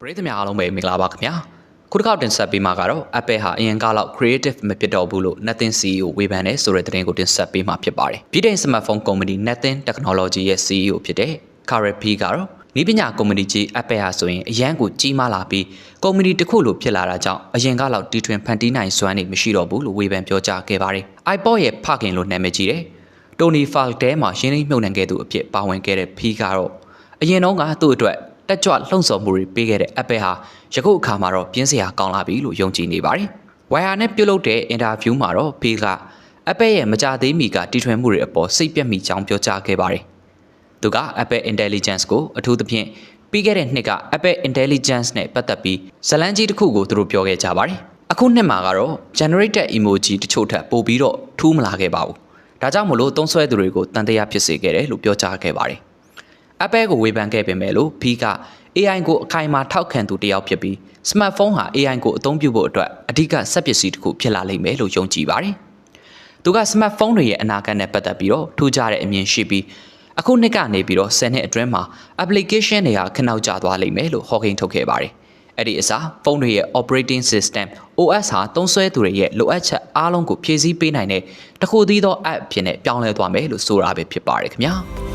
ပရိသတ်များအားလုံးပဲမင်္ဂလာပါခင်ဗျာခုတစ်ခေါက်တင်ဆက်ပေးမှာကတော့ Apple ဟာအရင်ကလောက် creative မဖြစ်တော့ဘူးလို့ Nothing CEO ဝေဖန်တဲ့ဆိုတဲ့သတင်းကိုတင်ဆက်ပေးမှာဖြစ်ပါတယ်ပြည်ထိုင် smartphone company Nothing Technology ရဲ့ CEO ဖြစ်တဲ့ Karel P ကတော့ဤပညာကုမ္ပဏီကြီး Apple ဟာဆိုရင်အရန်ကိုကြီးမားလာပြီးကုမ္ပဏီတစ်ခုလိုဖြစ်လာတာကြောင့်အရင်ကလောက်တီထွင်ဖန်တီးနိုင်စွမ်းနေမရှိတော့ဘူးလို့ဝေဖန်ပြောကြားခဲ့ပါတယ် iPod ရဲ့ဖခင်လို့နာမည်ကြီးတယ်တိုနီဖာတဲမှာရင်းနှီးမြှုပ်နှံခဲ့သူအဖြစ်ပါဝင်ခဲ့တဲ့ P ကတော့အရင်တော့ကသူ့အတွက် တက်ကြွလှုံ့ဆော်မှုတွေပေးခဲ့တဲ့ Apple ဟာယခုအခါမှာတော့ပြင်းစရာကောင်းလာပြီလို့ယုံကြည်နေပါတယ်။ Wire နဲ့ပြုတ်လုတဲ့ interview မှာတော့ P က Apple ရဲ့မကြသေးမီကတီထွင်မှုတွေအပေါ်စိတ်ပြက်မိကြောင်းပြောကြားခဲ့ပါတယ်။သူက Apple Intelligence ကိုအထူးသဖြင့်ပြီးခဲ့တဲ့နှစ်က Apple Intelligence နဲ့ပတ်သက်ပြီးဇတ်လန်းကြီးတစ်ခုကိုသူတို့ပြောခဲ့ကြပါတယ်။အခုနှစ်မှာကတော့ generated emoji တချို့ထက်ပိုပြီးတော့ထူးမလာခဲ့ပါဘူး။ဒါကြောင့်မလို့သုံးစွဲသူတွေကိုတန်တရားဖြစ်စေခဲ့တယ်လို့ပြောကြားခဲ့ပါတယ်။ Apple ကိုဝေဖန်ခဲ့ပေမဲ့လို့ P က AI ကိုအခိုင်အမာထောက်ခံသူတစ်ယောက်ဖြစ်ပြီး smartphone ဟာ AI ကိုအသုံးပြုဖို့အတွက်အဓိကစက်ပစ္စည်းတစ်ခုဖြစ်လာလိမ့်မယ်လို့ယုံကြည်ပါတယ်။သူက smartphone တွေရဲ့အနာဂတ်နဲ့ပတ်သက်ပြီးတော့ထူးခြားတဲ့အမြင်ရှိပြီးအခုနှစ်ကနေပြီးတော့10နှစ်အတွင်းမှာ application တွေကခဏောက်ကျသွားလိမ့်မယ်လို့ဟောကိန်းထုတ်ခဲ့ပါတယ်။အဲ့ဒီအစားဖုန်းတွေရဲ့ operating system OS ဟာသုံးစွဲသူတွေရဲ့လိုအပ်ချက်အားလုံးကိုဖြည့်ဆည်းပေးနိုင်တဲ့တစ်ခုတည်းသော app ဖြစ်နေပြောင်းလဲသွားမယ်လို့ဆိုတာပဲဖြစ်ပါတယ်ခင်ဗျာ။